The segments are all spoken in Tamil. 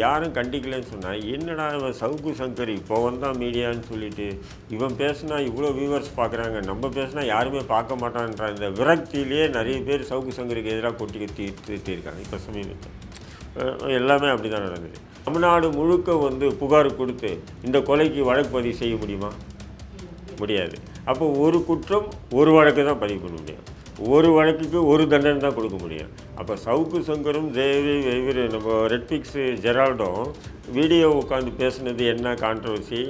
யாரும் கண்டிக்கலன்னு சொன்னால் என்னடா இவன் சவுக்கு சங்கர் இப்போ வந்தான் மீடியான்னு சொல்லிட்டு இவன் பேசுனா இவ்வளோ வியூவர்ஸ் பார்க்குறாங்க நம்ம பேசுனா யாருமே பார்க்க மாட்டான்ற இந்த விரக்தியிலேயே நிறைய பேர் சவுக்கு சங்கருக்கு எதிராக கொட்டி கத்தி தீர்த்திருக்காங்க இப்போ சமீபத்தில் எல்லாமே அப்படி தான் நடந்தது. தமிழ்நாடு முழுக்க வந்து புகார் கொடுத்து இந்த கொலைக்கு வழக்கு பதிவு செய்ய முடியுமா? முடியாது. அப்போ ஒரு குற்றம் ஒரு வழக்கு தான் பதிவு பண்ண முடியும். ஒரு வழக்குக்கு ஒரு தண்டனை தான் கொடுக்க முடியும். அப்போ சவுக்கு சங்கரும் தேவி இவர் நம்ம ரெட்பிக்ஸு ஜெரால்டும் வீடியோ உட்காந்து பேசுனது என்ன கான்ட்ரவர்சி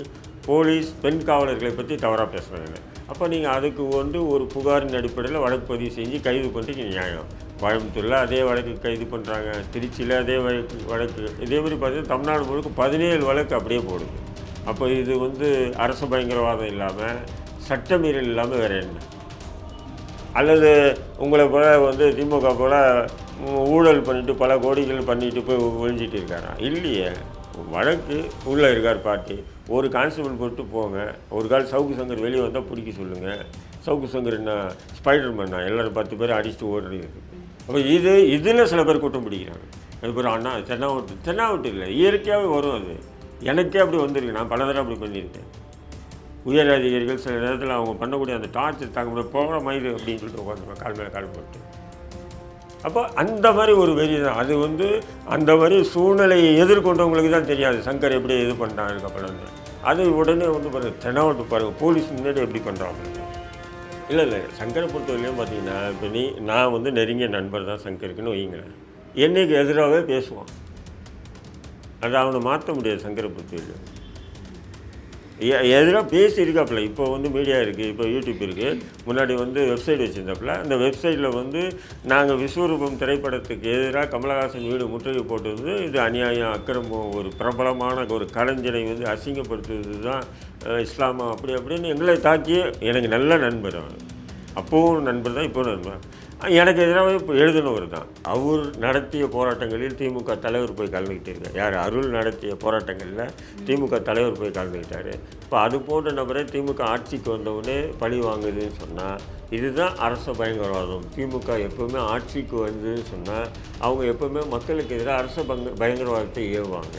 போலீஸ் பெண் காவலர்களை பற்றி தவறாக பேசுகிறாங்க அப்போ நீங்கள் அதுக்கு வந்து ஒரு புகாரின் அடிப்படையில் வழக்கு பதிவு செஞ்சு கைது பண்ணுறீங்க நியாயம். கோயம்புத்தூரில் அதே வழக்கு கைது பண்ணுறாங்க திருச்சியில் அதே வழக்கு வழக்கு. இதே மாதிரி பார்த்தீங்கன்னா தமிழ்நாடு முழுக்க பதினேழு வழக்கு அப்படியே போடுது. அப்போ இது வந்து அரசு பயங்கரவாதம் இல்லாமல் சட்டமீறல் இல்லாமல் வேறு என்ன? அல்லது உங்களை போல வந்து திமுக போல ஊழல் பண்ணிட்டு பல கோடிகள் பண்ணிட்டு போய் ஒழிஞ்சிட்டு இருக்காரா? இல்லையே. வழக்கு உள்ளே இருக்கார் பார்ட்டி. ஒரு கான்ஸ்டபிள் போட்டு போங்க. ஒரு கால் சவுக்கு சங்கர் வெளியே வந்தால் பிடிக்க சொல்லுங்கள் சவுக்கு சங்கர் என்ன ஸ்பைடர் மேனா எல்லாரும் பத்து பேர் அடிச்சுட்டு ஓடுறது அப்போ இது இதில் சில பேர் கூட்டம் பிடிக்கிறாங்க. அது பேர் அண்ணா தென்னாவட்டு தென்னாவட்டு இல்லை இயற்கையாகவே வரும் அது. எனக்கே அப்படி வந்திருக்கு. நான் பல தடவை அப்படி பண்ணியிருக்கேன். உயர் அதிகாரிகள் சில நேரத்தில் அவங்க பண்ணக்கூடிய அந்த டார்ச்சர் தாக்க முடியாது போகிற மாதிரி அப்படின்னு சொல்லிட்டு உட்காந்துருவாங்க கால் மேலே கால் போட்டு. அப்போ அந்த மாதிரி ஒரு வெறி தான். அது வந்து அந்த மாதிரி சூழ்நிலையை எதிர்கொண்டவங்களுக்கு தான் தெரியாது. சங்கர் எப்படி இது பண்ணுறாங்க அதுக்கப்புறம் வந்து அது உடனே வந்து பாருங்கள் தெனாவட்டு பாருங்கள் போலீஸ் முன்னாடி எப்படி பண்ணுறாங்க இல்லை இல்லை சங்கரை பொறுத்தவரையிலையும் பார்த்தீங்கன்னா இப்போ நீ நான் வந்து நெருங்கிய நண்பர் தான் சங்கருக்குன்னு வைங்களேன் என்னைக்கு எதிராகவே பேசுவான். அதை அவனை மாற்ற முடியாது சங்கரை பொறுத்தவரையிலும் எதிராக பேசியிருக்காப்புல. இப்போ வந்து மீடியா இருக்குது இப்போ யூடியூப் இருக்குது முன்னாடி வந்து வெப்சைட் வச்சுருந்தாப்புல. அந்த வெப்சைட்டில் வந்து நாங்கள் விஸ்வரூபம் திரைப்படத்துக்கு எதிராக கமலஹாசன் வீடு முற்றுகை போட்டு வந்து இது அநியாயம் அக்கிரமம் ஒரு பிரபலமான ஒரு கலைஞனை வந்து அசிங்கப்படுத்துவது தான் இஸ்லாமா அப்படி அப்படின்னு எங்களை தாக்கி எனக்கு நல்ல நண்பர் அவன் அப்போவும் நண்பர் தான் இப்போவும் நண்பர். எனக்கு எதிராக இப்போ எழுதினவர் தான். அவர் நடத்திய போராட்டங்களில் திமுக தலைவர் போய் கலந்துக்கிட்டு இருக்கார் யார்? அருள் நடத்திய போராட்டங்களில் திமுக தலைவர் போய் கலந்துக்கிட்டாரு இப்போ அது போன்ற நபரை திமுக ஆட்சிக்கு வந்தவுடனே பழி வாங்குதுன்னு சொன்னால் இதுதான் அரச பயங்கரவாதம். திமுக எப்போவுமே ஆட்சிக்கு வந்ததுன்னு சொன்னால் அவங்க எப்போவுமே மக்களுக்கு எதிராக அரச பங்க பயங்கரவாதத்தை ஏவுவாங்க.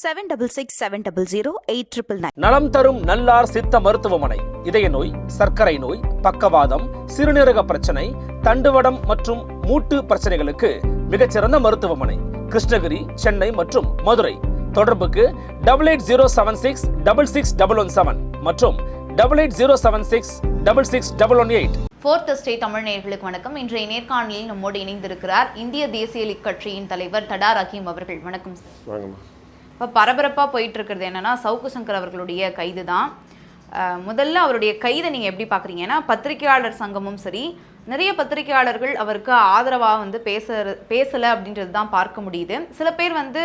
seven double six seven double zero eight triple nine. நலம் தரும் நல்லார் சித்த மருத்துவமனை இதய நோய் சர்க்கரை நோய் பக்கவாதம் சிறுநீரக பிரச்சனை தண்டுவடம் மற்றும் மூட்டு பிரச்சனைகளுக்கு மிகச்சிறந்த மருத்துவமனை கிருஷ்ணகிரி சென்னை மற்றும் மதுரை. தொடர்புக்கு double eight zero seven six double six double one seven மற்றும் double eight zero seven six double six double one eight. Fourth state Tamil நேயர்களுக்கு வணக்கம். இன்றைய நேர்காணலில் நம்மோடு இணைந்திருக்கிறார் இந்திய தேசிய லீக் கட்சியின் தலைவர் தடா ரஹீம் அவர்கள். வணக்கம் சார். இப்போ பரபரப்பாக போயிட்டு இருக்கிறது என்னன்னா சவுக்கு சங்கர் அவர்களுடைய கைது தான் முதல்ல அவருடைய கைதை நீங்கள் எப்படி பார்க்குறீங்கன்னா பத்திரிகையாளர் சங்கமும் சரி நிறைய பத்திரிகையாளர்கள் அவருக்கு ஆதரவாக வந்து பேச பேசலை அப்படின்றது தான் பார்க்க முடியுது. சில பேர் வந்து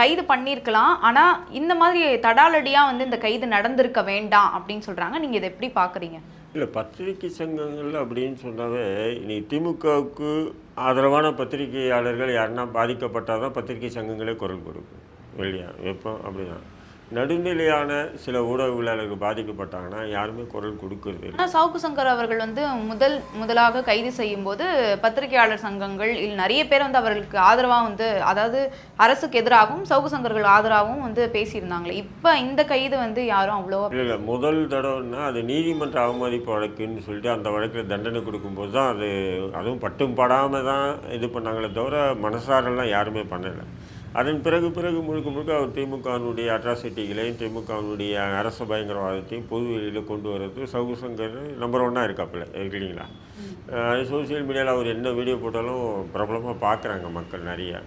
கைது பண்ணியிருக்கலாம். ஆனால் இந்த மாதிரி தடாலடியாக வந்து இந்த கைது நடந்திருக்க வேண்டாம் அப்படின்னு சொல்கிறாங்க நீங்கள் இதை எப்படி பார்க்குறீங்க இல்லை பத்திரிகை சங்கங்கள் அப்படின்னு சொன்னாவே இனி திமுகவுக்கு ஆதரவான பத்திரிகையாளர்கள் யாருன்னா பாதிக்கப்பட்டால் தான் பத்திரிகை சங்கங்களே குரல் கொடுக்கும். இல்லையா எப்போ அப்படிதான் நடுநிலையான சில ஊடகவியலாளர்கள் பாதிக்கப்பட்டாங்கன்னா யாருமே குரல் கொடுக்கறது இல்லை. ஆனால் சவுக்கு சங்கர் அவர்கள் வந்து முதல் முதலாக கைது செய்யும் போது பத்திரிகையாளர் சங்கங்கள் இல்லை நிறைய பேர் வந்து அவர்களுக்கு ஆதரவாக வந்து அதாவது அரசுக்கு எதிராகவும் சவுக்கு சங்கர்கள் ஆதரவாகவும் வந்து பேசியிருந்தாங்களே. இப்போ இந்த கைது வந்து யாரும் அவ்வளோ இல்லை இல்லை. முதல் தடவைன்னா அது நீதிமன்ற அவமதிப்பு வழக்குன்னு சொல்லிட்டு அந்த வழக்கில் தண்டனை கொடுக்கும்போது தான் அது அதுவும் பட்டும் படாமல் தான் இது பண்ணாங்களே தவிர மனசாரெல்லாம் யாருமே பண்ணலை. அதன் பிறகு பிறகு முழுக்க முழுக்க அவர் திமுகவினுடைய அட்ராசிட்டிகளையும் திமுகவினுடைய அரச பயங்கரவாதத்தையும் பொது வெளியில் கொண்டு வர்றது சவுகு சங்கர் நம்பர் ஒன்னாக இருக்காப்புல இருக்கு இல்லைங்களா சோசியல் மீடியாவில் அவர் என்ன வீடியோ போட்டாலும் பிரபலமாக பார்க்குறாங்க மக்கள் நிறைய.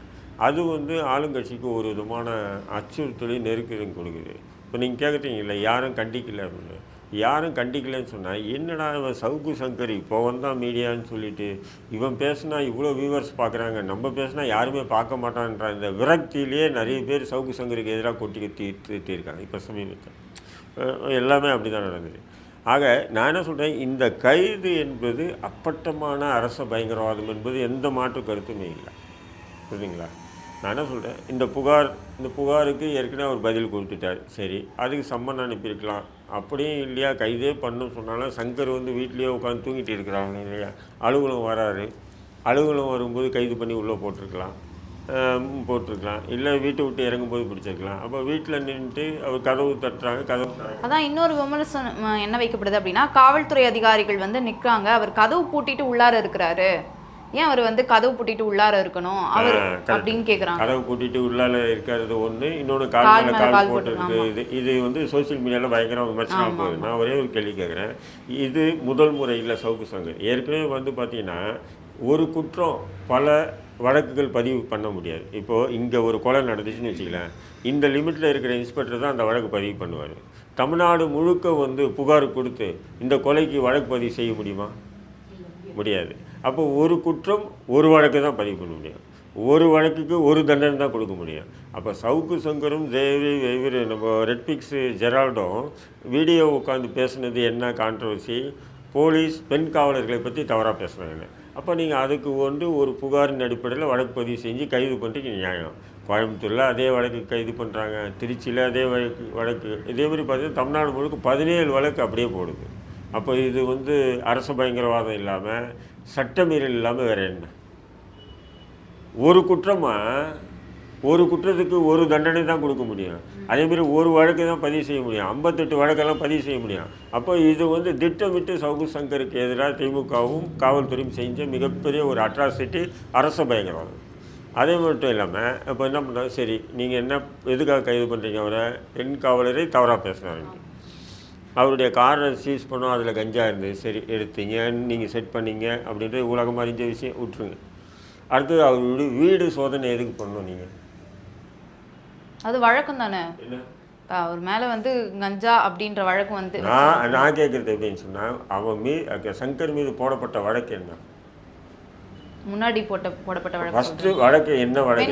அது வந்து ஆளுங்கட்சிக்கு ஒரு விதமான அச்சுறுத்தலையும் நெருக்கடியும் கொடுக்குது. இப்போ நீங்கள் கேட்குறீங்கல்ல யாரும் கண்டிக்கல அப்படின்னு. யாரும் கண்டிக்கலைன்னு சொன்னால் என்னடா இவன் சவுக்கு சங்கர் இப்போ வந்தான் மீடியான்னு சொல்லிட்டு இவன் பேசுனா இவ்வளோ வியூவர்ஸ் பார்க்குறாங்க நம்ம பேசுனா யாருமே பார்க்க மாட்டான்ற இந்த விரக்தியிலேயே நிறைய பேர் சவுக்கு சங்கருக்கு எதிராக கொட்டி கத்தி தீர்த்திருக்காங்க இப்போ சமீபத்தில். எல்லாமே அப்படி தான் நடந்தது. ஆக நான் என்ன சொல்கிறேன் இந்த கைது என்பது அப்பட்டமான அரச பயங்கரவாதம் என்பது எந்த மாற்று கருத்துமே இல்லை. புரியுதுங்களா? நான் என்ன சொல்கிறேன் இந்த புகார் இந்த புகாருக்கு ஏற்கனவே அவர் பதில் கொடுத்துட்டார். சரி அதுக்கு சம்மன் அனுப்பியிருக்கலாம். அப்படியும் இல்லையா? கைதே பண்ணுன்னு சொன்னாலும் சங்கர் வந்து வீட்லேயே உட்காந்து தூங்கிட்டு இருக்கிறாங்க இல்லையா? அலுவலகம் வராரு. அலுவலகம் வரும்போது கைது பண்ணி உள்ளே போட்டிருக்கலாம். போட்டிருக்கலாம். இல்லை வீட்டை விட்டு இறங்கும்போது பிடிச்சிருக்கலாம். அப்போ வீட்டில் நின்றுட்டு அவர் கதவு தட்டுறாங்க கதவு அதான் இன்னொரு விமர்சனம் என்ன வைக்கப்படுது அப்படின்னா காவல்துறை அதிகாரிகள் வந்து நிற்கிறாங்க. அவர் கதவு பூட்டிட்டு உள்ளார இருக்கிறாரு. ஏன் அவர் வந்து கதவு பூட்டிட்டு உள்ளார இருக்கணும்? அவர். அப்படின்னு கேக்குறாங்க. கதவு கூட்டிட்டு உள்ளால இருக்கிறது ஒன்று இன்னொன்று கால் கால் மேலே கால் போட்டிருக்கு, இது இது வந்து சோஷியல் மீடியாவில் பயங்கர விமர்சனம் போகுது. நான் ஒரே ஒரு கேள்வி கேட்குறேன் இது முதல் முறை இல்லை சவுக்கு சங்கர் ஏற்கனவே வந்து பார்த்தீங்கன்னா ஒரு குற்றம் பல வழக்குகள் பதிவு பண்ண முடியாது. இப்போது இங்கே ஒரு கொலை நடந்துச்சுன்னு வச்சுக்கலாம் இந்த லிமிட்டில் இருக்கிற இன்ஸ்பெக்டர் தான் அந்த வழக்கு பதிவு பண்ணுவார். தமிழ்நாடு முழுக்க வந்து புகார் கொடுத்து இந்த கொலைக்கு வழக்கு பதிவு செய்ய முடியுமா? முடியாது. அப்போ ஒரு குற்றம் ஒரு வழக்கு தான் பதிவு பண்ண முடியும். ஒரு வழக்குக்கு ஒரு தண்டனை தான் கொடுக்க முடியும். அப்போ சவுக்கு சங்கரும் தேவி இவர் நம்ம ரெட்பிக்ஸு ஜெரால்டும் வீடியோ உட்காந்து பேசுனது என்ன கான்ட்ரவர்சி போலீஸ் பெண் காவலர்களை பற்றி தவறாக பேசுகிறாங்க அப்போ நீங்கள் அதுக்கு ஒன்று ஒரு புகாரின் அடிப்படையில் வழக்கு பதிவு செஞ்சு கைது பண்ணுறீங்க நியாயம். கோயம்புத்தூரில் அதே வழக்கு கைது பண்ணுறாங்க திருச்சியில் அதே வழக்கு வழக்கு. இதே மாதிரி பார்த்தீங்கன்னா தமிழ்நாடு முழுக்க பதினேழு வழக்கு அப்படியே போடுது. அப்போ இது வந்து அரச பயங்கரவாதம் இல்லாமல் சட்டமீறல் இல்லாமல் வேறு என்ன? ஒரு குற்றமாக ஒரு குற்றத்துக்கு ஒரு தண்டனை தான் கொடுக்க முடியும். அதேமாரி ஒரு வழக்கு தான் பதிவு செய்ய முடியும். ஐம்பத்தெட்டு வழக்கெல்லாம் பதிவு செய்ய முடியும். அப்போ இது வந்து திட்டமிட்டு சவுகு சங்கருக்கு எதிராக திமுகவும் காவல்துறையும் செஞ்ச மிகப்பெரிய ஒரு அட்ராசிட்டி அரச பயங்கரவாதம். அதே மட்டும் இல்லாமல் இப்போ என்ன பண்ணுறாங்க சரி நீங்கள் என்ன எதுக்காக கைது பண்ணுறீங்க அவரை? பெண் காவலரை தவறாக பேசுகிறாங்க அவருடைய காரை சீஸ் பண்ணோம் அதில் கஞ்சா இருந்தது. சரி எடுத்தீங்க நீங்கள் செட் பண்ணீங்க அப்படின்றது உலகம் அறிஞ்ச விஷயம் விட்டுருங்க. அடுத்தது அவர் வீடு சோதனை எதுக்கு பண்ணணும் நீங்கள் அது வழக்கம் தானே? அவர் மேல வந்து கஞ்சா அப்படின்ற வழக்கு வந்து நான் நான் கேட்குறது எப்படின்னு சொன்னால் அவன் மீ சங்கர் மீது போடப்பட்ட வழக்கு என்ன? முன்னாடி போட்ட போடப்பட்ட வழக்கு ஃபஸ்ட்டு வழக்கு என்ன வழக்கு?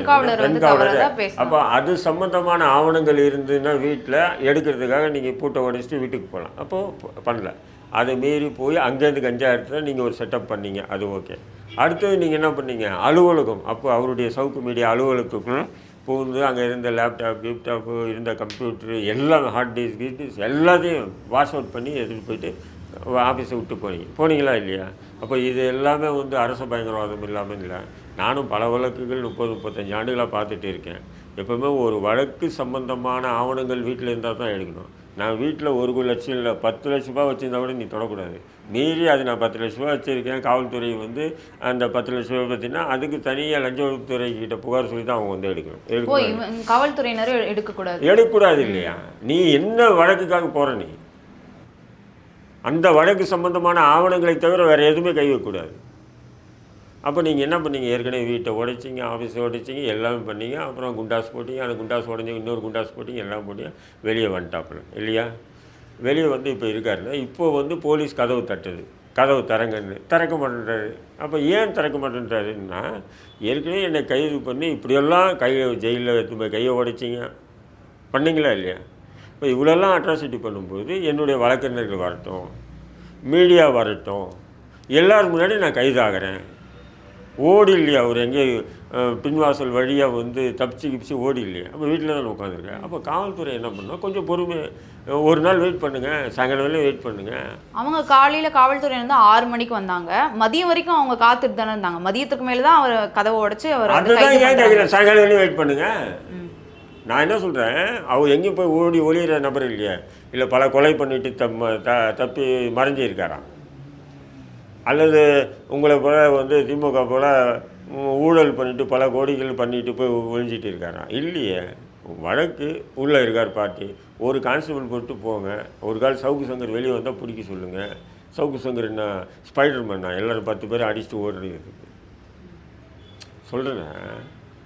பெண் காவலர். அப்போ அது சம்மந்தமான ஆவணங்கள் இருந்ததுன்னா வீட்டில் எடுக்கிறதுக்காக நீங்கள் பூட்டை உடைச்சிட்டு வீட்டுக்கு போகலாம். அப்போது பண்ணல. அதை மீறி போய் அங்கேருந்து கஞ்சா எடுத்து நீங்கள் ஒரு செட்டப் பண்ணீங்க. அது ஓகே அடுத்தது நீங்கள் என்ன பண்ணீங்க? அலுவலகம். அப்போ அவருடைய சவுக்கு மீடியா அலுவலகத்துக்குள்ள புகுந்து அங்கே இருந்த லேப்டாப் கிப்டாப்பு இருந்த கம்ப்யூட்டரு எல்லாம் ஹார்ட் டிஸ்க் டிஸ்க் எல்லாத்தையும் வாஷ் அவுட் பண்ணி எடுத்துகிட்டு போயிட்டு ஆஃபீஸை விட்டு போனீங்க போனீங்களா இல்லையா? அப்போ இது எல்லாமே வந்து அரச பயங்கரவாதம் இல்லாமல் இல்லை. நானும் பல வழக்குகள் முப்பது முப்பத்தஞ்சு ஆண்டுகளாக பார்த்துட்டு இருக்கேன். எப்போவுமே ஒரு வழக்கு சம்பந்தமான ஆவணங்கள் வீட்டில் இருந்தால் தான் எடுக்கணும். நான் வீட்டில் ஒரு லட்சம் இல்லை பத்து லட்ச ரூபாய் வச்சுருந்தா கூட நீ தொடக்கூடாது. மீறி அது நான் பத்து லட்ச ரூபா வச்சுருக்கேன். காவல்துறை வந்து அந்த பத்து லட்ச ரூபா பார்த்தீங்கன்னா அதுக்கு தனியாக லஞ்ச ஒழிப்புத்துறை கிட்ட புகார் சொல்லி தான் அவங்க வந்து எடுக்கணும். எடுக்கணும் காவல்துறையினரும் எடுக்கக்கூடாது. எடுக்கக்கூடாது இல்லையா? நீ என்ன வழக்குக்காக போகிற நீ? அந்த வழக்கு சம்பந்தமான ஆவணங்களை தவிர வேறு எதுவுமே கை வைக்கக்கூடாது அப்போ நீங்கள் என்ன பண்ணீங்க? ஏற்கனவே வீட்டை உடைச்சிங்க ஆஃபீஸை உடைச்சிங்க எல்லாமே பண்ணீங்க. அப்புறம் குண்டாஸ் போட்டிங்க அந்த குண்டாஸ் உடஞ்சி இன்னொரு குண்டாஸ் போட்டிங்க எல்லாம் போட்டிங்க. வெளியே வந்துட்டாப்புல இல்லையா? வெளியே வந்து இப்போ இருக்காருன்னா இப்போ வந்து போலீஸ் கதவு தட்டுது. கதவு திறங்கன்னு. திறக்க மாட்டேன்றாரு. அப்போ ஏன் திறக்க மாட்டேன்றாருன்னா ஏற்கனவே என்னை கைது பண்ணி இப்படியெல்லாம் கையை ஜெயிலில் எடுத்து போய் கையை உடைச்சிங்க. பண்ணீங்களா இல்லையா? இப்போ இவ்வளோலாம் அட்ராசிட்டி பண்ணும்போது என்னுடைய வழக்கறிஞர்கள் வரட்டும் மீடியா வரட்டும் எல்லார் முன்னாடி நான் கைதாகிறேன். ஓடி இல்லையா அவர் எங்கே அஹ், பின்வாசல் வழியாக வந்து தப்பிச்சு கிப்பிச்சு ஓடி இல்லையா? அப்போ வீட்டில் தான் உட்காந்துருக்கேன். அப்போ காவல்துறை என்ன பண்ணோம்? கொஞ்சம் பொறுமை ஒரு நாள் வெயிட் பண்ணுங்கள் சாயங்காலம் வெயிட் பண்ணுங்கள் அவங்க காலையில காவல்துறை வந்து ஆறு மணிக்கு வந்தாங்க. மதியம் வரைக்கும் அவங்க காத்துட்டு தானே இருந்தாங்க. மதியத்துக்கு மேல தான் அவர் கதவை உடைச்சு அவர் அதுதான் ஏன் சாயங்காலம் வெயிட் பண்ணுங்கள் நான் என்ன சொல்கிறேன் அவர் எங்கேயும் போய் ஓடி ஒளியிற நபர் இல்லையே. இல்லை பல கொலை பண்ணிட்டு தம் த தப்பி மறைஞ்சு இருக்காராம் அல்லது உங்களை போல வந்து திமுக போல் ஊழல் பண்ணிவிட்டு பல கோடிகள் பண்ணிட்டு போய் ஒழிஞ்சிட்டு இருக்காராம். இல்லையே. வழக்கு உள்ளே இருக்கார் பார்ட்டி. ஒரு கான்ஸ்டபிள் போட்டு போங்க. ஒரு கால் சவுக்கு சங்கர் வெளியே வந்தால் பிடிக்க சொல்லுங்கள் சவுக்கு சங்கர் என்ன ஸ்பைடர் மேனா எல்லோரும் பத்து பேர் அடிச்சுட்டு ஓடுறது சொல்கிறேன்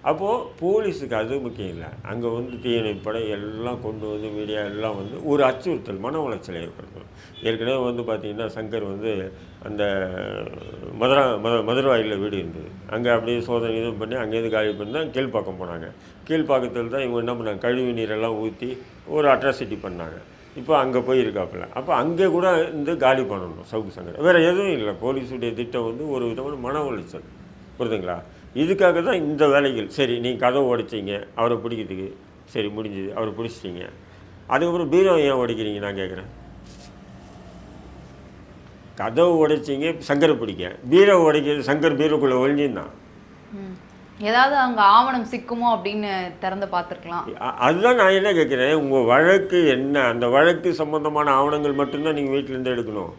அப்போது போலீஸுக்கு அது முக்கியம் இல்லை. அங்கே வந்து தீயணைப்படை எல்லாம் கொண்டு வந்து மீடியா எல்லாம் வந்து ஒரு அச்சுறுத்தல் மன உளைச்சலை ஏற்படுத்தணும். ஏற்கனவே வந்து பார்த்திங்கன்னா சங்கர் வந்து அந்த மதுரா மத மதுரவாயில் வீடு இருந்தது. அங்கே அப்படியே சோதனை இது பண்ணி அங்கேருந்து காலி பண்ணி தான் கீழ்ப்பாக்கம் போனாங்க. கீழ்ப்பாக்கத்தில் தான் இவங்க என்ன பண்ணாங்க? கழிவு நீரெல்லாம் ஊற்றி ஒரு அட்ராசிட்டி பண்ணாங்க. இப்போ அங்கே போயிருக்காப்புல. அப்போ அங்கே கூட இருந்து காலி பண்ணணும் சவுக்கு சங்கர். வேறு எதுவும் இல்லை. போலீஸுடைய திட்டம் வந்து ஒரு விதமான மன உளைச்சல். புரியுதுங்களா? இதுக்காக தான் இந்த வேலைகள். சரி நீ கதவை உடைச்சிங்க. அவரை பிடிக்கிறதுக்கு. சரி முடிஞ்சுது. அவரை பிடிச்சிட்டிங்க. அதுக்கப்புறம் பீரோ ஏன் உடைக்கிறீங்க? நான் கேட்குறேன். கதவு உடைச்சிங்க சங்கரை பிடிக்க. பீரோ உடைக்கிறது சங்கர் பீரோக்குள்ளே ஒழிஞ்சிருந்தான். ஏதாவது அங்க ஆவணம் சிக்குமோ அப்படின்னு திறந்து பார்த்துருக்கலாம். அதுதான் நான் என்ன கேட்குறேன். உங்கள் வழக்கு என்ன? அந்த வழக்கு சம்பந்தமான ஆவணங்கள் மட்டும்தான் நீங்கள் வீட்டிலேருந்து எடுக்கணும்.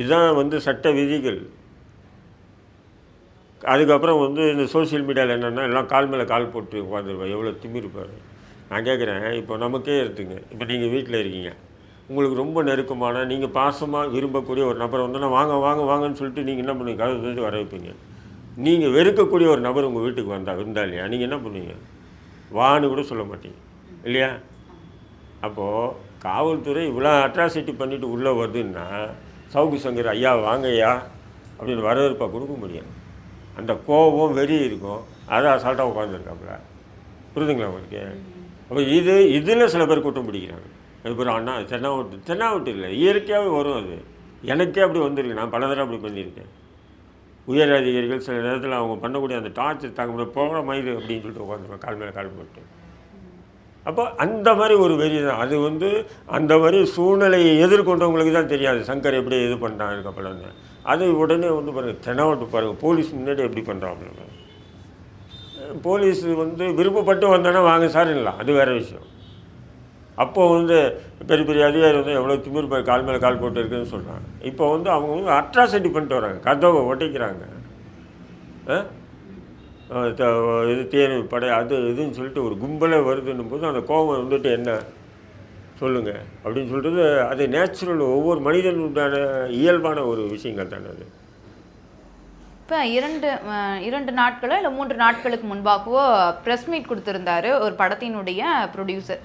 இதுதான் வந்து சட்ட விதிகள். அதுக்கப்புறம் வந்து இந்த சோஷியல் மீடியாவில் என்னென்னா எல்லாம் கால் மேலே கால் போட்டு உட்காந்துருப்பேன் எவ்வளோ திமிருப்பார். நான் கேட்குறேன் இப்போ நமக்கே எடுத்துங்க. இப்போ நீங்கள் வீட்டில் இருக்கீங்க. உங்களுக்கு ரொம்ப நெருக்கமான நீங்கள் பாசமாக விரும்பக்கூடிய ஒரு நபரை வந்து நான் வாங்க வாங்க வாங்கன்னு சொல்லிட்டு நீங்கள் என்ன பண்ணுவீங்க? கதவு திறந்து வர வைப்பீங்க. நீங்கள் வெறுக்கக்கூடிய ஒரு நபர் உங்கள் வீட்டுக்கு வந்தால் இருந்தா இல்லையா? நீங்கள் என்ன பண்ணுவீங்க? வான்னு கூட சொல்ல மாட்டீங்க. இல்லையா? அப்போது காவல்துறை இவ்வளோ அட்ராசிட்டி பண்ணிவிட்டு உள்ளே வருதுன்னா சவுக்கு சங்கர் ஐயா வாங்க ஐயா அப்படின்னு வரவேற்பா கொடுக்க முடியும் அந்த கோபம் வெறி இருக்கும். அதை அசால்ட்டாக உட்காந்துருக்காப்புல புரிதுங்களா உங்களுக்கு? அப்போ இது இதில் சில பேர் குற்றம் பிடிக்கிறாங்க. இப்போ அண்ணா தென்னாவட்டு தென்னாவட்டு இல்லை. இயற்கையாகவே வரும் அது. எனக்கே அப்படி வந்திருக்கு. நான் பல தடவை அப்படி பண்ணியிருக்கேன். உயர் அதிகாரிகள் சில நேரத்தில் அவங்க பண்ணக்கூடிய அந்த டார்ச்சர் தாங்க போகிற மயில் அப்படின்னு சொல்லிட்டு உட்காந்துருவேன் கால் மேலே கால் போட்டு. அப்போ அந்த மாதிரி ஒரு வெறி தான். அது வந்து அந்த மாதிரி சூழ்நிலையை எதிர்கொண்டவங்களுக்கு தான் தெரியாது. சங்கர் எப்படி இது பண்ணுறான் இதுக்கப்புறம் அது உடனே வந்து பாருங்கள் தெனாவட்டு பாருங்கள் போலீஸ் முன்னாடி எப்படி பண்ணுறாங்க போலீஸ் வந்து விருப்பப்பட்டு வந்தோன்னா வாங்க சார் இல்லை அது வேறு விஷயம். அப்போ வந்து பெரிய பெரிய அதிகாரி வந்து எவ்வளோ திமிர் போய் கால் மேலே கால் போட்டு இருக்குன்னு சொல்கிறாங்க இப்போ வந்து அவங்க வந்து அட்ராசிட்டி பண்ணிட்டு வராங்க. கதவை ஒட்டிக்கிறாங்க. ஆ? இது தேர் படை அது இதுன்னு சொல்லிட்டு ஒரு கும்பலே வருதுன்னும் போது அந்த கோபம் வந்துட்டு என்ன? சொல்லுங்கள் அப்படின்னு சொல்கிறது அது நேச்சுரல் ஒவ்வொரு மனிதனுடைய இயல்பான ஒரு விஷயங்கள் தானே அது. இப்போ இரண்டு இரண்டு நாட்களோ இல்லை மூன்று நாட்களுக்கு முன்பாகவோ ப்ரெஸ் மீட் கொடுத்துருந்தாரு ஒரு படத்தினுடைய ப்ரொடியூசர்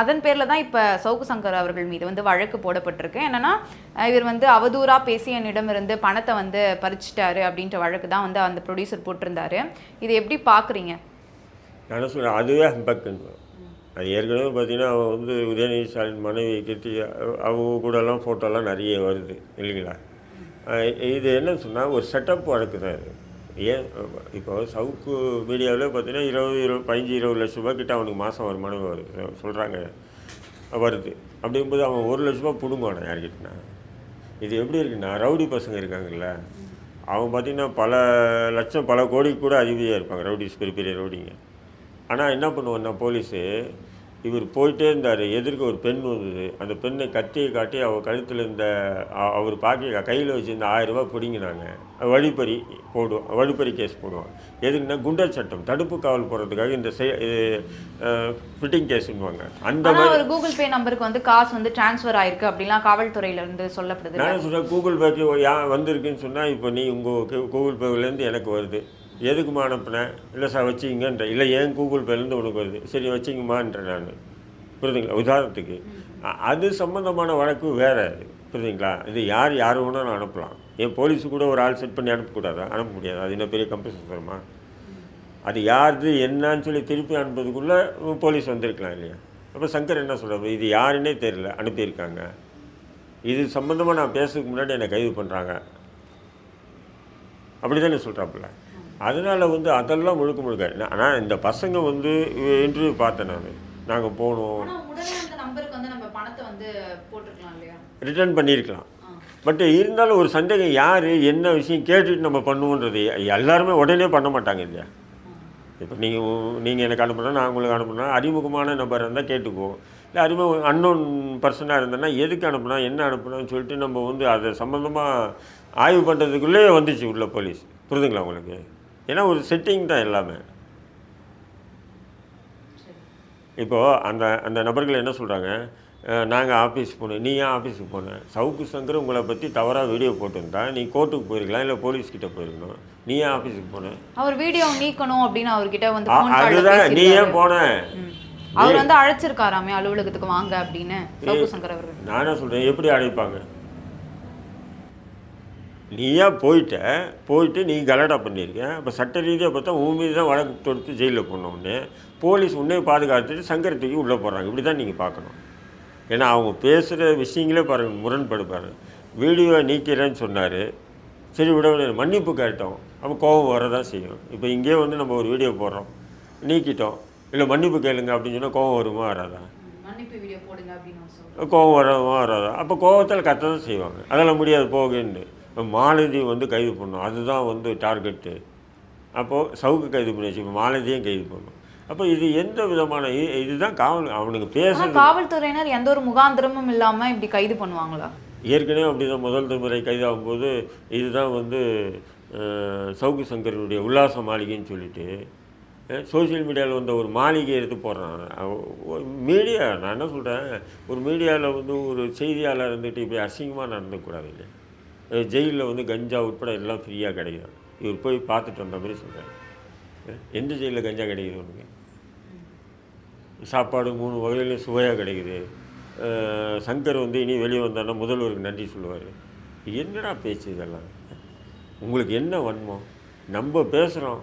அதன் பேரில் தான் இப்போ சவுக்கு சங்கர் அவர்கள் மீது வந்து வழக்கு போடப்பட்டிருக்கு. என்னன்னா இவர் வந்து அவதூறாக பேசி என்னிடமிருந்து பணத்தை வந்து பறிச்சிட்டாரு அப்படின்ற வழக்கு தான் வந்து அந்த ப்ரொடியூசர் போட்டிருந்தாரு. இது எப்படி பார்க்குறீங்க நான் சொல்கிறேன் அதுவே அது ஏற்கனவே பார்த்திங்கன்னா அவன் வந்து உதயநிதி ஸ்டாலின் மனைவி கட்டி அவங்க கூடலாம் ஃபோட்டோலாம் நிறைய வருது இல்லைங்களா? இது என்ன சொன்னால் ஒரு செட்டப் வழக்கு தான் இது ஏன் இப்போ சவுக்கு மீடியாவில் பார்த்தீங்கன்னா இருபது இருபது பதினஞ்சு இருபது லட்ச ரூபா கிட்ட அவனுக்கு மாதம் வருமானம் வருது. சொல்கிறாங்க வருது. அப்படிங்கும்போது அவன் ஒரு லட்ச ரூபா பிடுங்குவானே யார்கிட்டனா? இது எப்படி இருக்குன்னா ரவுடி பசங்க இருக்காங்கல்ல அவன் பார்த்திங்கன்னா பல லட்சம் பல கோடிக்கு கூட அதிபதியாக இருப்பாங்க ரவுடிஸ் பெரிய பெரிய ரவுடிங்க. ஆனால் என்ன பண்ணுவான்னா போலீஸு இவர் போயிட்டே இருந்தார் எதிர்க்க ஒரு பெண் வந்தது. அந்த பெண்ணை கத்தியை காட்டி அவள் கழுத்தில் இருந்த அவர் பாக்கி கையில் வச்சுருந்த ஆயிரம் ரூபாய் பிடிங்கினாங்க. வழிப்பறி போடுவோம் வழிப்பறி கேஸ் போடுவோம் எதுக்குன்னா குண்டர் சட்டம் தடுப்பு காவல் போடுறதுக்காக இந்த செய் ஃபிட்டிங் கேஸுன்னுவாங்க அந்த மாதிரி ஒரு கூகுள் பே நம்பருக்கு வந்து காசு வந்து டிரான்ஸ்ஃபர் ஆயிருக்கு அப்படிலாம் காவல்துறையில இருந்து சொல்லப்படுது நான் சொல்கிறேன் கூகுள் பேக்கு வந்திருக்குன்னு சொன்னால் இப்போ நீ உங்கள் கூகுள் பேவிலேருந்து எனக்கு வருது. எதுக்குமா அனுப்புனேன் இல்லை சார் வச்சிங்கன்ற இல்லை ஏன் கூகுள் பேலேருந்து உனக்கு வருது? சரி வச்சிங்கம்மான்ற நான். புரியுதுங்களா? உதாரணத்துக்கு அது சம்மந்தமான வழக்கு வேறு அது. புரியுதுங்களா? இது யார் யார் வேணாலும் அனுப்பலாம். ஏன் போலீஸு கூட ஒரு ஆள் செட் பண்ணி அனுப்பக்கூடாதா அனுப்ப முடியாது? அது என்ன பெரிய கம்பெனி தருமா அது யாருது என்னன்னு சொல்லி திருப்பி அனுப்புறதுக்குள்ளே போலீஸ் வந்திருக்கலாம் இல்லையா? அப்போ சங்கர் என்ன சொல்கிறார் இது யாருன்னே தெரியல. அனுப்பியிருக்காங்க. இது சம்மந்தமாக நான் பேசுறதுக்கு முன்னாடி என்னை கைது பண்ணுறாங்க அப்படி தானே சொல்கிறாப்புல அதனால் வந்து அதெல்லாம் முழுக்க முழுக்க ஆனால் இந்த பசங்க வந்து இன்டர்வியூ பார்த்தேன் நான். நாங்கள் போனோம். ரிட்டர்ன் பண்ணியிருக்கலாம் பட் இருந்தாலும் ஒரு சந்தேகம் யார் என்ன விஷயம் கேட்டுட்டு நம்ம பண்ணுவோன்றது எல்லாருமே உடனே பண்ண மாட்டாங்க இல்லையா? இப்போ நீங்கள் நீங்கள் எனக்கு அனுப்புனா நான் உங்களுக்கு அனுப்புனா அறிமுகமான நம்பர் இருந்தால் கேட்டுக்குவோம். இல்லை அறிமுகம் அன்னோன் பர்சனாக இருந்தேன்னா எதுக்கு அனுப்புனா என்ன அனுப்புனான்னு சொல்லிட்டு நம்ம வந்து அதை சம்மந்தமாக ஆய்வு பண்ணுறதுக்குள்ளே வந்துச்சு உள்ள போலீஸ். புரியுதுங்களா உங்களுக்கு? ஏன்னா ஒரு செட்டிங் தான் எல்லாமே. இப்போது அந்த அந்த நபர்கள் என்ன சொல்கிறாங்க நாங்கள் ஆஃபீஸ் போனோம் நீ ஏன் ஆஃபீஸுக்கு போன? சவுக்கு சங்கர் உங்களை பற்றி தவறாக வீடியோ போட்டிருந்தா நீ கோர்ட்டுக்கு போயிருக்கலாம் இல்லை போலீஸ் கிட்ட போயிருக்கணும். நீ ஏன் ஆஃபீஸுக்கு போன? அவர் வீடியோ நீக்கணும் அப்படின்னு அவர்கிட்ட வந்து அதுதான் நீ. ஏன் போன? ம். அவர் வந்து அழைச்சிருக்காராமே அலுவலகத்துக்கு வாங்க அப்படின்னு சவுக்கு சங்கர் அவர்கள். நானே சொல்கிறேன் எப்படி அழைப்பாங்க? நீயா போயிட்ட போயிட்டு நீ கலடா பண்ணியிருக்க. அப்போ சட்ட ரீதியாக பார்த்தா உன் மீது தான் வழக்கு தொடுத்து ஜெயிலில் போன உடனே போலீஸ் உன்னே பாதுகாத்துட்டு சங்கர் தூக்கி உள்ளே போடுறாங்க. இப்படி தான் நீங்கள் பார்க்கணும். ஏன்னா அவங்க பேசுகிற விஷயங்களே பாருங்க முரண்படுப்பாரு வீடியோ நீக்கிறேன்னு சொன்னார். சரி விட மன்னிப்பு கேட்டோம். அப்போ கோபம் வரதான் செய்யும். இப்போ இங்கேயே வந்து நம்ம ஒரு வீடியோ போடுறோம். நீக்கிட்டோம். இல்லை மன்னிப்பு கேளுங்க அப்படின்னு சொன்னால் கோபம் வருமா வராதா? மன்னிப்பு வீடியோ போடுங்க அப்படின்னு கோபம் வரமா வராதா? அப்போ கோபத்தில் கத்த தான் செய்வாங்க. அதெல்லாம் முடியாது போகுன்னு மாலதி வந்து கைது பண்ணணும். அதுதான் வந்து டார்கெட்டு அப்போது சவுக்கு கைது பண்ணியாச்சு இப்போ மாலதியும் கைது பண்ணணும். அப்போ இது எந்த விதமான இதுதான் காவல் அவனுக்கு பேசுறது. காவல்துறையினர் எந்த ஒரு முகாந்திரமும் இல்லாம இப்படி கைது பண்ணுவாங்களா? ஏற்கனவே அப்படி தான் முதல் முறை கைதாகும்போது இதுதான் வந்து சவுக்கு சங்கரனுடைய உல்லாச மாளிகைன்னு சொல்லிட்டு சோஷியல் மீடியாவில் வந்த ஒரு மாளிகை எடுத்து போடுறான் மீடியா நான் என்ன சொல்கிறேன் ஒரு மீடியாவில் வந்து ஒரு செய்தியாளர் இருந்துட்டு இப்படி அசிங்கமாக நடந்துக்கூடாது இல்லையா? ஜெயிலில் வந்து கஞ்சா உட்பட எல்லாம் ஃப்ரீயாக கிடைக்கும் இவர் போய் பார்த்துட்டு வந்த மாதிரி சொல்கிறார் எந்த ஜெயிலில் கஞ்சா கிடைக்குது உனக்கு? சாப்பாடு மூணு வகையிலும் சுவையாக கிடைக்குது. சங்கர் வந்து இனி வெளியே வந்தான்னா முதல்வருக்கு நன்றி சொல்லுவார். என்னடா பேச்சு இதெல்லாம்? உங்களுக்கு என்ன வன்மம்? நம்ம பேசுகிறோம்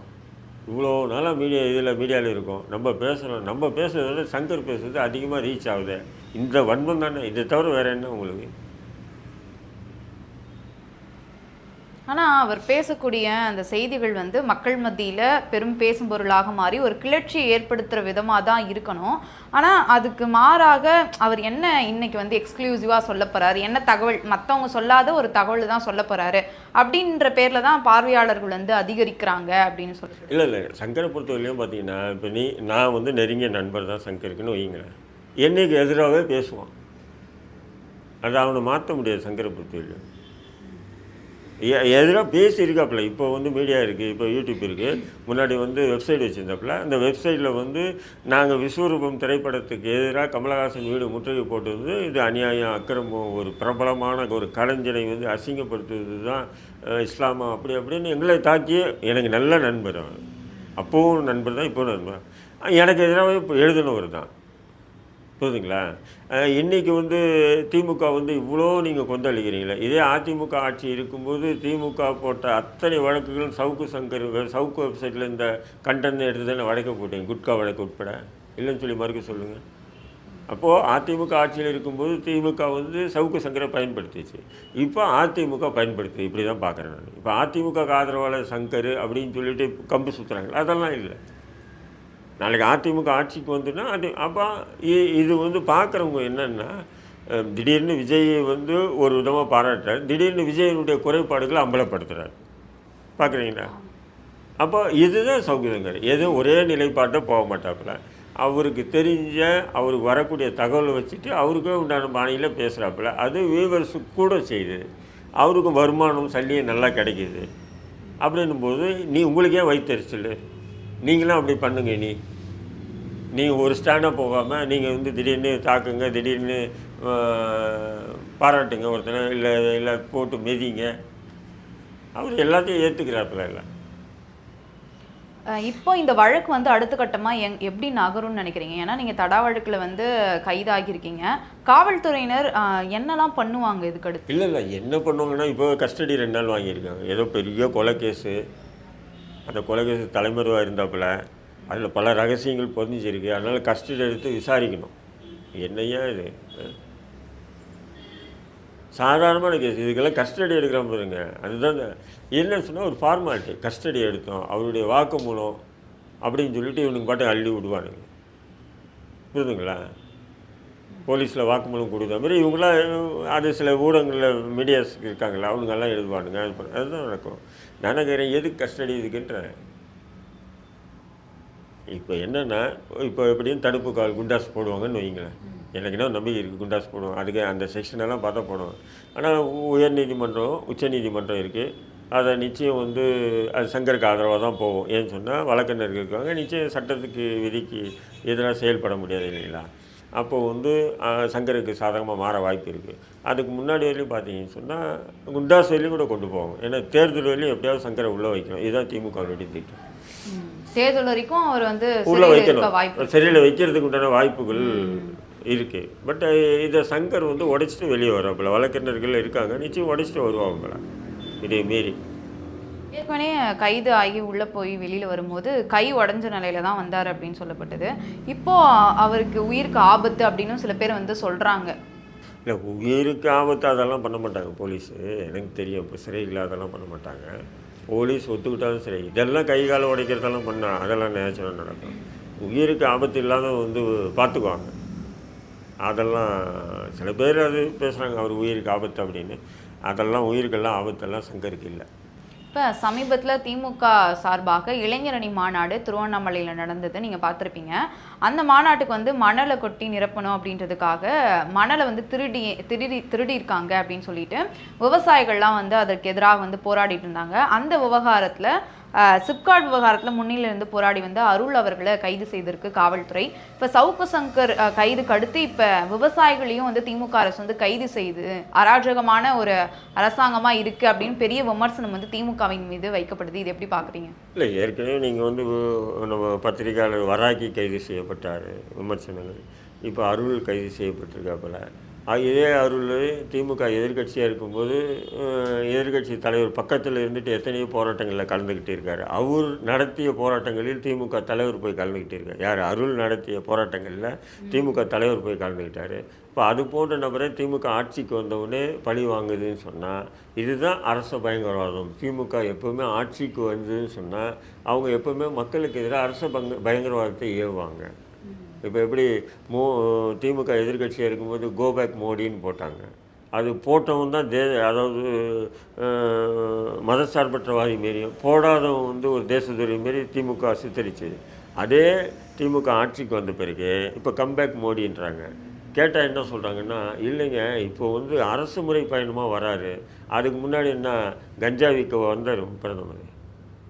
இவ்வளோ நாளாக மீடியா இதில் மீடியாவில் இருக்கோம். நம்ம பேசுகிறோம் நம்ம பேசுகிறத விட சங்கர் பேசுகிறது அதிகமாக ரீச் ஆகுது. இந்த வன்மம் தானே? இதை தவிர வேறு என்ன உங்களுக்கு? ஆனால் அவர் பேசக்கூடிய அந்த செய்திகள் வந்து மக்கள் மத்தியில் பெரும் பேசும் பொருளாக மாறி ஒரு கிளர்ச்சியை ஏற்படுத்துகிற விதமாக தான் இருக்கணும். ஆனால் அதுக்கு மாறாக அவர் என்ன இன்னைக்கு வந்து எக்ஸ்க்ளூசிவாக சொல்ல போகிறாரு என்ன தகவல்? மற்றவங்க சொல்லாத ஒரு தகவல் தான் சொல்ல போகிறாரு அப்படின்ற பேரில் தான் பார்வையாளர்கள் வந்து அதிகரிக்கிறாங்க அப்படின்னு சொல்லி இல்லை இல்லை. சங்கரை பொறுத்தவரையிலையும் பார்த்தீங்கன்னா இப்போ நீ நான் வந்து நெருங்கிய நண்பர் தான் சங்கருக்குன்னு வைங்களேன் என்னைக்கு எதிராகவே பேசுவான். அதை அவனை மாற்ற முடியாது சங்கரை பொறுத்தவரையிலையும் எதிராக பேசியிருக்காப்புல. இப்போ வந்து மீடியா இருக்குது இப்போ யூடியூப் இருக்குது முன்னாடி வந்து வெப்சைட் வச்சுருந்தாப்புல. அந்த வெப்சைட்டில் வந்து நாங்கள் விஸ்வரூபம் திரைப்படத்துக்கு எதிராக கமலஹாசன் வீடு முற்றுகை வந்து இது அநியாயம் அக்கிரமம் ஒரு பிரபலமான ஒரு கலைஞனை வந்து அசிங்கப்படுத்துவது தான் இஸ்லாமா அப்படி அப்படின்னு எங்களை தாக்கி எனக்கு நல்ல நண்பர் அவன் அப்போவும் நண்பர் தான் இப்போவும் நண்பர். எனக்கு எதிராகவே இப்போ எழுதினவர் தான் புரியுதுங்களா? இன்றைக்கி இன்னைக்கு வந்து திமுக வந்து இவ்வளோ நீங்கள் கொந்தளிக்கிறீங்களே. இதே அதிமுக ஆட்சி இருக்கும்போது திமுக போட்ட அத்தனை வழக்குகளும் சவுக்கு சங்கர் சவுக்கு வெப்சைட்டில் இந்த கண்டென்ட் எடுத்து தானே வழக்க போட்டீங்க குட்கா வழக்கு உட்பட. இல்லைன்னு சொல்லி மறுக்க சொல்லுங்கள் அப்போது அதிமுக ஆட்சியில் இருக்கும்போது திமுக வந்து சவுக்கு சங்கரை பயன்படுத்திச்சு. இப்போ அதிமுக பயன்படுத்து இப்படி தான் பார்க்குறேன் நான். இப்போ அதிமுக ஆதரவாளர் சங்கர் அப்படின்னு சொல்லிட்டு கம்பு சுற்றுறாங்க அதெல்லாம் இல்லை. நாளைக்கு அதிமுக ஆட்சிக்கு வந்துன்னா அது அப்போ இ- இது வந்து பார்க்குறவங்க என்னென்னா திடீர்னு விஜயை வந்து ஒரு விதமாக பாராட்டுறார். திடீர்னு விஜயனுடைய குறைபாடுகளை அம்பலப்படுத்துகிறார் பார்க்குறீங்களா அப்போ இதுதான் சௌகரியங்கள். எதுவும் ஒரே நிலைப்பாட்டை போக மாட்டாப்புல. அவருக்கு தெரிஞ்ச அவருக்கு வரக்கூடிய தகவலை வச்சுட்டு அவருக்கே உண்டான பாணியில் பேசுகிறாப்புல அது வியூவர்ஸுக்கு கூட செய்யுது. அவருக்கும் வருமானம் சல்லியும் நல்லா கிடைக்கிது. அப்படின்னும் போது நீ உங்களுக்கே வைத்தறிச்சல் நீங்களும் அப்படி பண்ணுங்க நீ நீங்கள் ஒரு ஸ்டாண்டாக போகாமல் நீங்கள் வந்து திடீர்னு தாக்குங்க திடீர்னு பாராட்டுங்க ஒருத்தனை இல்லை இல்லை போட்டு மிதிங்க. அவர் எல்லாத்தையும் ஏற்றுக்கிறாப்புல இல்லை இப்போ இந்த வழக்கு வந்து அடுத்த கட்டமா எங் எப்படி நகரும்னு நினைக்கிறீங்க? ஏன்னா நீங்க தடா வழக்குல வந்து கைதாகியிருக்கீங்க. காவல்துறையினர் என்னெல்லாம் பண்ணுவாங்க இதுக்கு அடுத்து? இல்லை இல்லை. என்ன பண்ணுவாங்கன்னா இப்போ கஸ்டடி ரெண்டு நாள் வாங்கியிருக்காங்க. ஏதோ பெரிய கொலை கேஸு. அந்த கொலை தலைமறைவாக இருந்தாப்புல அதில் பல ரகசியங்கள் பொதிஞ்சிருக்கு. அதனால் கஸ்டடி எடுத்து விசாரிக்கணும். என்னையா இது? சாதாரணமான கேஸ். இதுக்கெல்லாம் கஸ்டடி எடுக்கிற பாருங்க. அதுதான் இந்த- என்ன சொன்னால் ஒரு ஃபார்மாலிட்டி கஸ்டடி எடுத்தோம். அவருடைய வாக்குமூலம் அப்படின்னு சொல்லிட்டு இவனுக்கு பாட்டு அள்ளி விடுவானுங்க. புரியுதுங்களா? போலீஸில் வாக்குமூலம் கொடுத்த மாதிரி இவங்களாம் அது சில ஊடகங்களில் மீடியாஸ் இருக்காங்களா அவனுங்கெல்லாம் எழுதுவானுங்க. அது அதுதான் நடக்கும். நினைக்கிறேன் எதுக்கு கஸ்டடி இதுக்குன்றேன் இப்போ என்னென்னா இப்போ எப்படியும் தடுப்பு கால் குண்டாஸ் போடுவாங்கன்னு வைங்களேன். எனக்கு என்ன நம்பிக்கை இருக்குது குண்டாஸ் போடுவோம். அதுக்கு அந்த செக்ஷனெல்லாம் பார்த்தா போடுவோம். ஆனால் உயர் நீதிமன்றம் உச்ச நீதிமன்றம் இருக்குது அதை நிச்சயம் வந்து அது சங்கருக்கு ஆதரவாக தான் போகும். ஏன்னு சொன்னால் வழக்கறிஞர்கள் இருக்காங்க. நிச்சயம் சட்டத்துக்கு விதிக்கு எதிராக செயல்பட முடியாது இல்லைங்களா? அப்போ வந்து சங்கருக்கு சாதகமாக மாற வாய்ப்பு இருக்குது அதுக்கு முன்னாடி வரையும் பார்த்தீங்கன்னு சொன்னால் குண்டாஸ் வரையும் கூட கொண்டு போவோம் ஏன்னா தேர்தல் வரையும் எப்படியாவது சங்கரை உள்ளே வைக்கணும். இதுதான் திமுகவுடைய திட்டம். தேர்தல் வரைக்கும் அவர் வந்து உள்ள வைக்கணும். சிறையில் வைக்கிறதுக்கு உண்டான வாய்ப்புகள் இருக்குது பட் இதை சங்கர் வந்து உடைச்சிட்டு வெளியே வர்றாப்புல. வழக்கறிஞர்கள் இருக்காங்க. நிச்சயம் உடைச்சிட்டு வருவாங்களா இதை மீறி. ஏற்கனவே கைது ஆகி உள்ளே போய் வெளியில் வரும்போது கை உடஞ்ச நிலையில தான் வந்தார் அப்படின்னு சொல்லப்பட்டது. இப்போது அவருக்கு உயிருக்கு ஆபத்து அப்படின்னு சில பேர் வந்து சொல்கிறாங்க இல்லை உயிருக்கு ஆபத்து அதெல்லாம் பண்ண மாட்டாங்க போலீஸு. எனக்கு தெரியும் இப்போ சிறையில் அதெல்லாம் பண்ண மாட்டாங்க. போலீஸ் ஒத்துக்கிட்டாலும் சரி இதெல்லாம் கை கால் உடைக்கிறதெல்லாம் பண்ணால் அதெல்லாம் நேச்சுரல் நடக்கும். உயிருக்கு ஆபத்து இல்லாத வந்து பார்த்துக்குவாங்க அதெல்லாம் சில பேர் அது பேசுகிறாங்க அவர் உயிருக்கு ஆபத்து அப்படின்னு. அதெல்லாம் உயிருக்கெல்லாம் ஆபத்தெல்லாம் சங்கருக்கு இல்லை. இப்போ சமீபத்தில் திமுக சார்பாக இளைஞரணி மாநாடு திருவண்ணாமலையில் நடந்தது. நீங்கள் பார்த்துருப்பீங்க. அந்த மாநாட்டுக்கு வந்து மணலை கொட்டி நிரப்பணும் அப்படின்றதுக்காக மணலை வந்து திருடி திருடி திருடியிருக்காங்க அப்படின்னு சொல்லிட்டு விவசாயிகள்லாம் வந்து அதற்கு எதிராக வந்து போராடிட்டு இருந்தாங்க. அந்த விவகாரத்தில் சிப்காட் விவகாரத்தில் முன்னிலிருந்து போராடி வந்து அருள் அவர்களை கைது செய்திருக்கு காவல்துறை. இப்போ சவுக்கு சங்கர் கைதுக்கு அடுத்து இப்போ விவசாயிகளையும் வந்து திமுக அரசு வந்து கைது செய்து அராஜகமான ஒரு அரசாங்கமாக இருக்குது அப்படின்னு பெரிய விமர்சனம் வந்து திமுகவின் மீது வைக்கப்படுது. இது எப்படி பார்க்குறீங்க இல்லை ஏற்கனவே நீங்கள் வந்து நம்ம பத்திரிகையாளர் வராக்கி கைது செய்யப்பட்டார் விமர்சனங்கள். இப்போ அருள் கைது செய்யப்பட்டிருக்காப்புல இதே அருள் திமுக எதிர்க்கட்சியாக இருக்கும்போது எதிர்க்கட்சி தலைவர் பக்கத்தில் இருந்துட்டு எத்தனையோ போராட்டங்களில் கலந்துக்கிட்டு இருக்காரு. அவர் நடத்திய போராட்டங்களில் திமுக தலைவர் போய் கலந்துக்கிட்டு இருக்கார். யார்? அருள் நடத்திய போராட்டங்களில் திமுக தலைவர் போய் கலந்துக்கிட்டாரு இப்போ அது போன்ற நபரை திமுக ஆட்சிக்கு வந்தவுடனே பழி வாங்குதுன்னு சொன்னால் இதுதான் அரச பயங்கரவாதம். திமுக எப்போவுமே ஆட்சிக்கு வந்ததுன்னு சொன்னால் அவங்க எப்போவுமே மக்களுக்கு எதிராக அரச பங்க பயங்கரவாதத்தை ஏவுவாங்க. இப்போ எப்படி மோ திமுக எதிர்க்கட்சியாக இருக்கும்போது கோபேக் மோடின்னு போட்டாங்க. அது போட்டவன் தான் தே அதாவது மதசார்பற்றவாதி மாரியும் போடாதவன் வந்து ஒரு தேசத்துறை மாரி திமுக சித்தரிச்சு. அதே திமுக ஆட்சிக்கு வந்த பிறகு இப்போ கம்பேக் மோடின்றாங்க. கேட்டால் என்ன சொல்கிறாங்கன்னா இல்லைங்க இப்போ வந்து அரசு முறை பயணமாக வராரு. அதுக்கு முன்னாடி என்ன கஞ்சா விற்க வந்தார் பிரதமர்.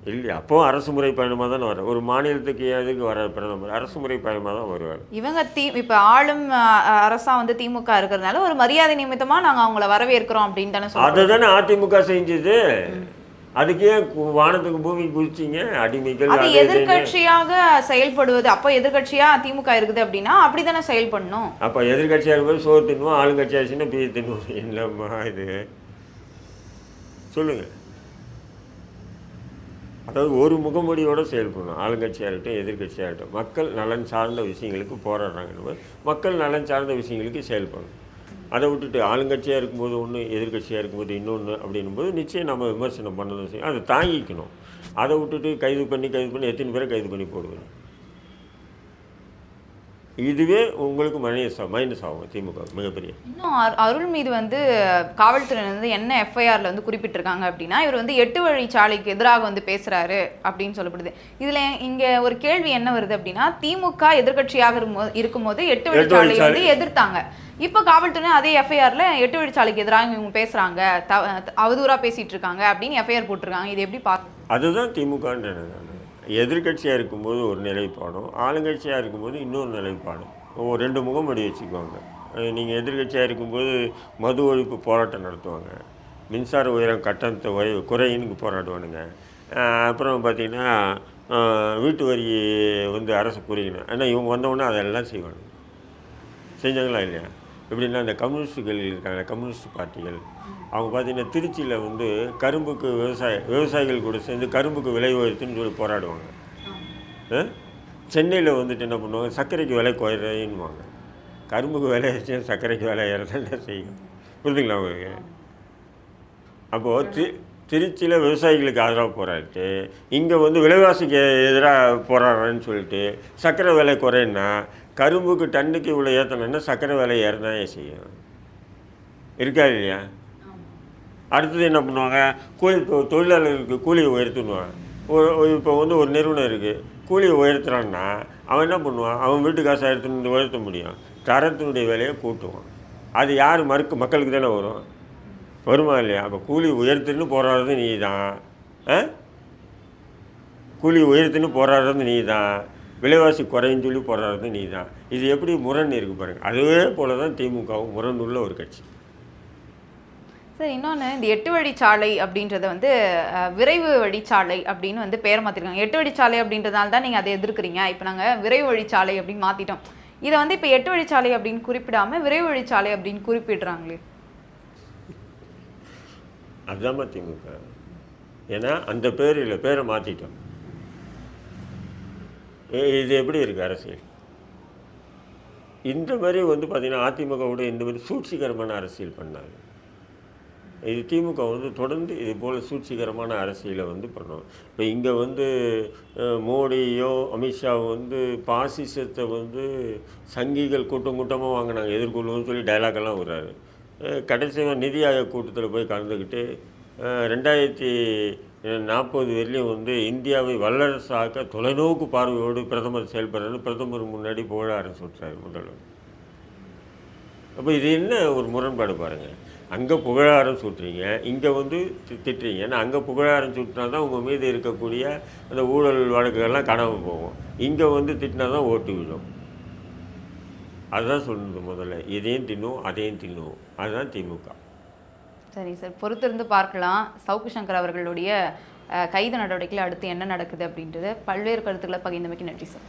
இல்லையா? அப்போவும் அரசு முறை பயணமாக தானே வர ஒரு மாநிலத்துக்கு எதுக்கு வர பிரதமர்? அரசு முறை பயணமாக தான் வருவார். இவங்க தி இப்போ ஆளும் அஹ், அரசா வந்து திமுக இருக்கிறதுனால ஒரு மரியாதை நிமித்தமாக நாங்கள் அவங்கள வரவேற்கிறோம் அப்படின்னு தானே அதை தானே அதிமுக செஞ்சது. அதுக்கே வானத்துக்கு பூமி குதிச்சிங்க? அடிமைகள் அது. எதிர்க்கட்சியாக செயல்படுவது அப்போ எதிர்க்கட்சியா திமுக இருக்குது அப்படின்னா அப்படிதானே செயல்படணும். அப்போ எதிர்கட்சியாக இருக்கும்போது சோறு தின்னுவோம் ஆளுங்கட்சி ஆச்சுன்னா பிய தின்னுவோம். என்னம்மா இது? சொல்லுங்கள் அதாவது ஒரு முகமூடியோட செயல்படணும். ஆளுங்கட்சியாக இருக்கட்டும் எதிர்க்கட்சியாக இருக்கட்டும் மக்கள் நலன் சார்ந்த விஷயங்களுக்கு போராடுறாங்கன்னு மக்கள் நலன் சார்ந்த விஷயங்களுக்கு செயல்படணும். அதை விட்டுட்டு ஆளுங்கட்சியாக இருக்கும்போது ஒன்று எதிர்க்கட்சியாக இருக்கும்போது இன்னொன்று அப்படின்னும்போது நிச்சயம் நம்ம விமர்சனம் பண்ணதும் செய்யும் அதை தாங்கிக்கணும். அதை விட்டுட்டு கைது பண்ணி கைது பண்ணி எத்தனை பேரை கைது பண்ணி போடுவேன் இதுவே உங்களுக்கு மைனஸ் மைனஸ் ஆகும் திமுக மிகப்பெரிய. இன்னும் அரு- அருள் மீது வந்து காவல்துறையினர் வந்து என்ன எஃப்ஐஆர்ல வந்து குறிப்பிட்டிருக்காங்க அப்படின்னா இவர் வந்து எட்டு வழிச்சாலைக்கு எதிராக வந்து பேசுறாரு அப்படின்னு சொல்லப்படுது. இதுல இங்க ஒரு கேள்வி என்ன வருது அப்படின்னா திமுக எதிர்க்கட்சியாக இருக்கும்போது எட்டு வழிச்சாலை வழிச்சாலை. வந்து எதிர்த்தாங்க. இப்போ காவல்துறை அதே எஃப்ஐஆர்ல எட்டு வழிச்சாலைக்கு எதிராக இவங்க பேசுறாங்க த- அவதூறா பேசிட்டு இருக்காங்க அப்படின்னு எஃப்ஐஆர் போட்டிருக்காங்க. இது எப்படி பார்க்க அதுதான் திமுகன்றேன் எதிர்கட்சியாக எதிர்க்கட்சியாக இருக்கும்போது ஒரு நிலைப்பாடும் ஆளுங்கட்சியாக இருக்கும்போது இன்னொரு நிலைப்பாடும். ஒரு ரெண்டு முகமடி வச்சுக்குவாங்க. நீங்கள் எதிர்க்கட்சியாக இருக்கும்போது மது ஒழிப்பு போராட்டம் நடத்துவாங்க. மின்சார உயரம் கட்டணத்தை உய குறையின்னு போராடுவானுங்க. அப்புறம் பார்த்திங்கன்னா வீட்டு வரி வந்து அரசு குறைக்கணும் ஆனால் இவங்க வந்தவொடனே அதெல்லாம் செய்வாங்க செஞ்சாங்களா இல்லையா? எப்படின்னா இந்த கம்யூனிஸ்டுகள் இருக்காங்க கம்யூனிஸ்ட் பார்ட்டிகள். அவங்க பார்த்திங்கன்னா திருச்சியில் வந்து கரும்புக்கு விவசாய விவசாயிகள் கூட சேர்ந்து கரும்புக்கு விலை உயர்த்துன்னு சொல்லி போராடுவாங்க. சென்னையில் வந்துட்டு என்ன பண்ணுவாங்க? சர்க்கரைக்கு விலை குறையுன்னுவாங்க. கரும்புக்கு விலை ஏறிச்சு சர்க்கரைக்கு விலை ஏறதான் செய்யும்? புரிதுங்களா உங்களுக்கு? அப்போது தி திருச்சியில் விவசாயிகளுக்கு ஆதரவாக போராடிட்டு இங்கே வந்து விலைவாசிக்கு எதிராக போராடுறேன்னு சொல்லிட்டு சர்க்கரை விலை குறையுன்னா கரும்புக்கு டன்னுக்கு இவ்வளோ ஏற்றணுன்னா சர்க்கரை விலை ஏறதான் செய்யும். இருக்கா இல்லையா? அடுத்தது என்ன பண்ணுவாங்க? கூலி இப்போ தொழிலாளர்களுக்கு கூலியை உயர்த்துனுவாங்க ஒரு இப்போ வந்து ஒரு நிறுவனம் இருக்குது கூலியை உயர்த்துறான்னா அவன் என்ன பண்ணுவான்? அவன் வீட்டு காசை எடுத்துன்னு உயர்த்த முடியும். தரத்தினுடைய விலையை கூட்டுவான். அது யார் மறுக்கு மக்களுக்கு தானே வரும். வருமா இல்லையா? அப்போ கூலி உயர்த்துன்னு போராடுறது நீ தான் கூலி உயர்த்துன்னு போராடுறது நீ தான் விலைவாசி குறைன்னு சொல்லி போராடுறது நீ தான் இது எப்படி முரண் இருக்கு பாருங்க. அதுவே போல தான் திமுகவும் முரணுள்ள ஒரு கட்சி. சார் இன்னொன்று இந்த எட்டு வழிச்சாலை அப்படின்றத வந்து விரைவு வழிச்சாலை அப்படின்னு வந்து பேர் மாற்றிருக்காங்க எட்டு வழிச்சாலை அப்படின்றதால தான் நீங்கள் அதை எதிர்க்கிறீங்க. இப்போ நாங்கள் விரைவு வழிச்சாலை அப்படின்னு மாற்றிட்டோம் இதை வந்து இப்போ எட்டு வழிச்சாலை அப்படின்னு குறிப்பிடாம விரைவு வழிச்சாலை அப்படின்னு குறிப்பிடுறாங்களே. அதுதாம்மா திமுக. ஏன்னா அந்த பேர் இல்லை பேரை மாற்றிட்டோம் இது எப்படி இருக்குது அரசியல்? இந்த மாதிரி வந்து பார்த்திங்கன்னா அதிமுகவோட இந்த மாதிரி சூழ்ச்சிகரமான அரசியல் பண்ணாங்க. இது திமுக வந்து தொடர்ந்து இது போல் சூழ்ச்சிகரமான அரசியலை வந்து பண்ணோம். இப்போ இங்கே வந்து மோடியோ அமித்ஷா வந்து பாசிசத்தை வந்து சங்கிகள் கூட்டம் கூட்டமாக வாங்கினாங்க. எதிர்கொள்ளுவோம்னு சொல்லி dialogue விடுறாரு கடைசியாக நிதி ஆயோக் கூட்டத்தில் போய் கலந்துக்கிட்டு ரெண்டாயிரத்தி நாற்பது வரையிலும் வந்து இந்தியாவை வல்லரசாக்க தொலைநோக்கு பார்வையோடு பிரதமர் செயல்படுறது பிரதமர் முன்னாடி புகழாரம் சொல்கிறார் முதல்வர். அப்போ இது என்ன ஒரு முரண்பாடு பாருங்கள் அங்கே புகழாரம் சுட்டுறீங்க இங்கே வந்து தி- திட்டுறீங்க. ஏன்னா அங்கே புகழாரம் சுட்டினா தான் உங்கள் மீது இருக்கக்கூடிய அந்த ஊழல் வழக்குகள்லாம் காணாமல் போகும். இங்கே வந்து திட்டினா தான் ஓட்டு விழும். அதுதான் சொல்லுது முதல்ல. இதையும் தின்னும் அதையும் தின்னும் அதுதான் திமுக. சரி சார். பொறுத்திருந்து பார்க்கலாம். சவுக்கு சங்கர் அவர்களுடைய கைது நடவடிக்கையில் அடுத்து என்ன நடக்குது அப்படின்றது பல்வேறு கருத்துக்களை பகிர்ந்தமைக்கு நன்றி சார்.